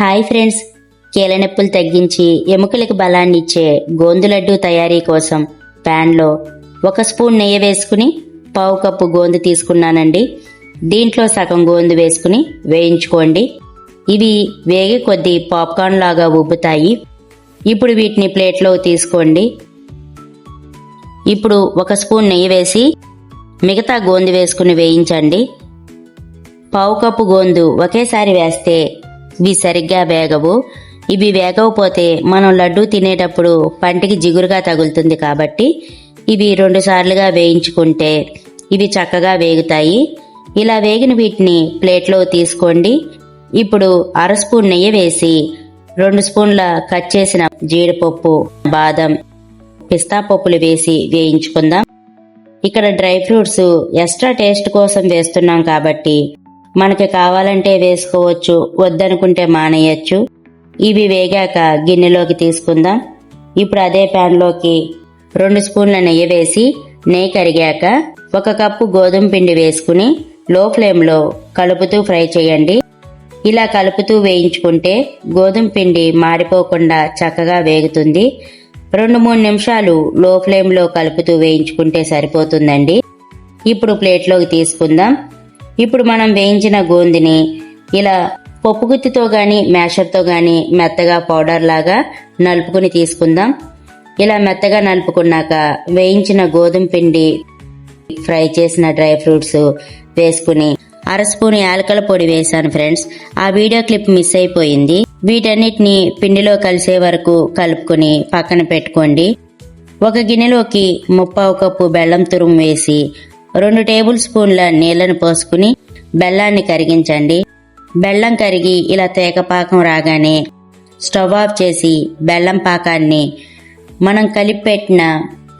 Hi friends కీలనొప్పులు నొప్పులు తగ్గించి ఎముకలకు బలాన్ని ఇచ్చే గోందు లడ్డు తయారీ కోసం ప్యాన్లో ఒక స్పూన్ నెయ్యి వేసుకుని పావు కప్పు గోందు తీసుకున్నానండి. దీంట్లో సగం గోందు వేసుకుని వేయించుకోండి. ఇవి వేగే కొద్దీ పాప్కార్న్ లాగా ఉబ్బుతాయి ఇప్పుడు వీటిని ప్లేట్లో తీసుకోండి. ఇప్పుడు ఒక స్పూన్ నెయ్యి వేసి మిగతా గోందు వేసుకుని వేయించండి. పావు కప్పు గోందు ఒకేసారి వేస్తే ఇవి సరిగ్గా వేగవు. ఇవి వేగకపోతే మనం లడ్డు తినేటప్పుడు పంటికి జిగురుగా తగులుతుంది కాబట్టి ఇవి రెండు సార్లుగా వేయించుకుంటే ఇవి చక్కగా వేగుతాయి. ఇలా వేగిన వీటిని ప్లేట్లో తీసుకోండి. ఇప్పుడు అర స్పూన్ నెయ్యి వేసి రెండు స్పూన్ల కట్ చేసిన జీడిపప్పు బాదం పిస్తా పప్పులు వేసి వేయించుకుందాం. ఇక్కడ డ్రై ఫ్రూట్స్ ఎక్స్ట్రా టేస్ట్ కోసం వేస్తున్నాం కాబట్టి మనకి కావాలంటే వేసుకోవచ్చు వద్దనుకుంటే మానేయచ్చు. ఇవి వేగాక గిన్నెలోకి తీసుకుందాం. ఇప్పుడు అదే ప్యాన్లోకి రెండు స్పూన్ల నెయ్యి వేసి నెయ్యి కరిగాక ఒక కప్పు గోధుమ పిండి వేసుకుని లో ఫ్లేమ్లో కలుపుతూ ఫ్రై చేయండి. ఇలా కలుపుతూ వేయించుకుంటే గోధుమ పిండి మాడిపోకుండా చక్కగా వేగుతుంది. రెండు మూడు నిమిషాలు లో ఫ్లేమ్లో కలుపుతూ వేయించుకుంటే సరిపోతుందండి. ఇప్పుడు ప్లేట్లోకి తీసుకుందాం. ఇప్పుడు మనం వేయించిన గోందిని ఇలా పప్పు గుత్తితో మ్యాషర్తో కానీ మెత్తగా పౌడర్ లాగా నలుపుకుని తీసుకుందాం. ఇలా మెత్తగా నలుపుకున్నాక వేయించిన గోధుమ పిండి ఫ్రై చేసిన డ్రై ఫ్రూట్స్ వేసుకుని అర స్పూన్ యాలకల పొడి వేశాను ఫ్రెండ్స్. ఆ వీడియో క్లిప్ మిస్ అయిపోయింది. వీటన్నిటిని పిండిలో కలిసే వరకు కలుపుకొని పక్కన పెట్టుకోండి. ఒక గిన్నెలోకి ముప్పావు కప్పు బెల్లం తురుము వేసి రెండు టేబుల్ స్పూన్ల నీళ్ళను పోసుకుని బెల్లాన్ని కరిగించండి. బెల్లం కరిగి ఇలా తేకపాకం రాగానే స్టవ్ ఆఫ్ చేసి బెల్లం పాకాన్ని మనం కలిపెట్టిన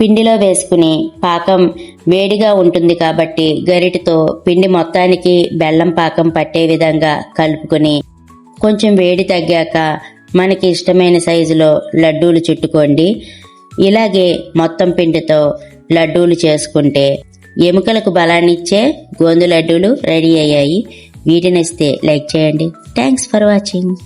పిండిలో వేసుకుని పాకం వేడిగా ఉంటుంది కాబట్టి గరిటతో పిండి మొత్తానికి బెల్లం పాకం పట్టే విధంగా కలుపుకొని కొంచెం వేడి తగ్గాక మనకి ఇష్టమైన సైజులో లడ్డూలు చుట్టుకోండి. ఇలాగే మొత్తం పిండితో లడ్డూలు చేసుకుంటే ఎముకలకు బలాన్నిచ్చే గోందు లడ్డూలు రెడీ అయ్యాయి. వీటినిస్తే లైక్ చేయండి. Thanks for watching